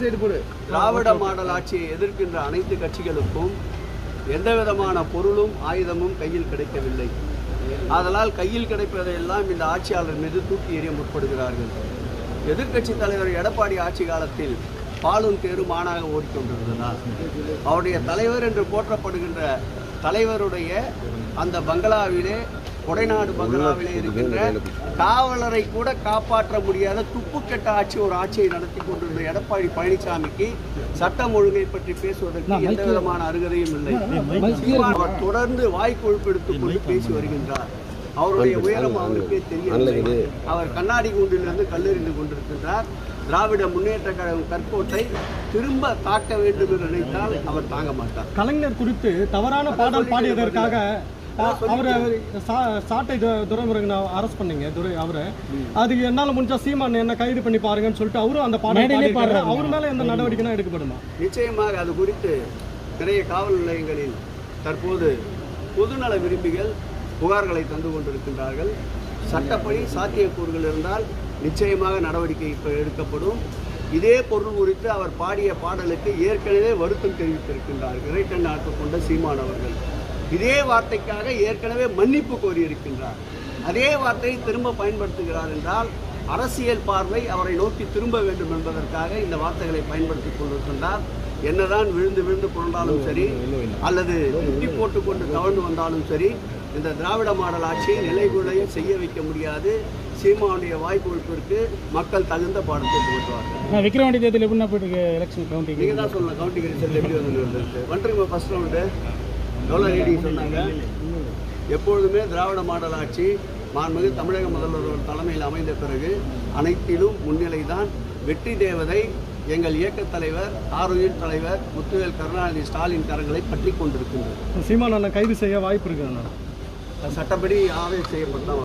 திராவிட model ஆட்சியை எதிர்க்கின்ற அனைத்து கட்சிகளுக்கும் எந்த விதமான பொருளும் ஆயுதமும் கையில் கிடைக்கவில்லை. ஆதலால் கையில் கிடைப்பதையெல்லாம் இந்த ஆட்சியாளர் மீது தூக்கி எறிய முற்படுகிறார்கள். எதிர்க்கட்சி தலைவர் எடப்பாடி ஆட்சி காலத்தில் பாலும் தேரும் மானாக ஓடிக்கொண்டிருந்ததால் அவருடைய தலைவர் என்று போற்றப்படுகின்ற தலைவருடைய அந்த பங்களாவிலே கொடைநாடு பங்களாவிலே இருக்கின்ற காவலரை கூட காப்பாற்ற முடியாத துப்புக்கெட்ட ஆட்சி ஒரு ஆட்சியை நடத்தி கொண்டிருந்த எடப்பாடி பழனிசாமிக்கு சட்டம் ஒழுங்கை பற்றி பேசுவதற்கு எந்த விதமான அருகதையும் இல்லை. அவர் தொடர்ந்து வாய் கொழுப்பெடுத்துக் கொண்டு பேசி வருகின்றார். அவருடைய உயரம் அவருக்கே தெரியவில்லை அவர் கண்ணாடி கூண்டிலிருந்து கல்லெறிந்து கொண்டிருக்கின்றார். திராவிட முன்னேற்ற கழகம் கற்கோட்டை திரும்ப தாக்க வேண்டும் என்று நினைத்தால் அவர் தாங்க மாட்டார். கலைஞர் குறித்து தவறான பாடல் பாடியதற்காக அவரை சாட்டை துரைமுருகனை அரெஸ்ட் பண்ணீங்க துரை அவரை. அதுக்கு என்னால முடிஞ்சா சீமான் என்ன கைது பண்ணி பாருங்கன்னு சொல்லிட்டு அவரும் அந்த பாடல் பாடியிருக்காரு. அவர் மேல எந்த நடவடிக்கைனா எடுக்கப்படுமா? நிச்சயமாக அது குறித்து நிறைய காவல் நிலையங்களில் தற்போது பொதுநல விரும்பிகள் புகார்களை தந்து கொண்டிருக்கின்றார்கள். சட்டப்படி சாத்தியக்கூறுகள் இருந்தால் நிச்சயமாக நடவடிக்கை இப்ப எடுக்கப்படும். இதே பொருள் குறித்து அவர் பாடிய பாடலுக்கு ஏற்கனவே வருத்தம் தெரிவித்திருக்கின்றார் இறைக்கண் நாட்டு கொண்ட சீமான் அவர்கள். இதே வார்த்தைக்காக ஏற்கனவே மன்னிப்பு கோரியிருக்கின்றார். அதே வார்த்தையை திரும்ப பயன்படுத்துகிறார் என்றால் அரசியல் பார்வை அவரை நோக்கி திரும்ப வேண்டும் என்பதற்காக இந்த வார்த்தைகளை பயன்படுத்திக் கொண்டிருக்கின்றார். என்னதான் விழுந்து விழுந்து புரண்டாலும் சரி அல்லது முட்டி போட்டுக்கொண்டு தவழ்ந்து வந்தாலும் சரி இந்த திராவிட மாடல் ஆட்சியை நிலைகுலைய செய்ய வைக்க முடியாது. சீமானுடைய வாய்ப்பு மக்கள் தகுந்த பாடத்தை புகட்டுவார்கள் விக்ரவாண்டி தேர்தல் எப்படின்னா போயிட்டு எலெக்ஷன் கவுண்டிங் நீங்க தான் சொல்லலாம் கவுண்டிங் ரிசல்ட் எப்படி வந்து வந்துருக்கு வந்துருங்க ஃபர்ஸ்ட் ரவுண்டு எவ்வளோ ரீடிங் சொன்னாங்க. எப்பொழுதுமே திராவிட மாடல் ஆட்சி மாண்புமிகு தமிழக முதல்வர் தலைமையில் அமைந்த பிறகு அனைத்திலும் முன்னிலை தான் வெற்றி தேவதை எங்கள் இயக்கத் தலைவர் ஆரோக்கிய தலைவர் முத்துவேல் கருணாநிதி ஸ்டாலின் கரங்களை பற்றி கொண்டிருக்கின்றது. சீமான் அண்ணன் கைது செய்ய வாய்ப்பு இருக்கு அண்ணா அது சட்டப்படி ஆவேஸ் செய்யப்பட்ட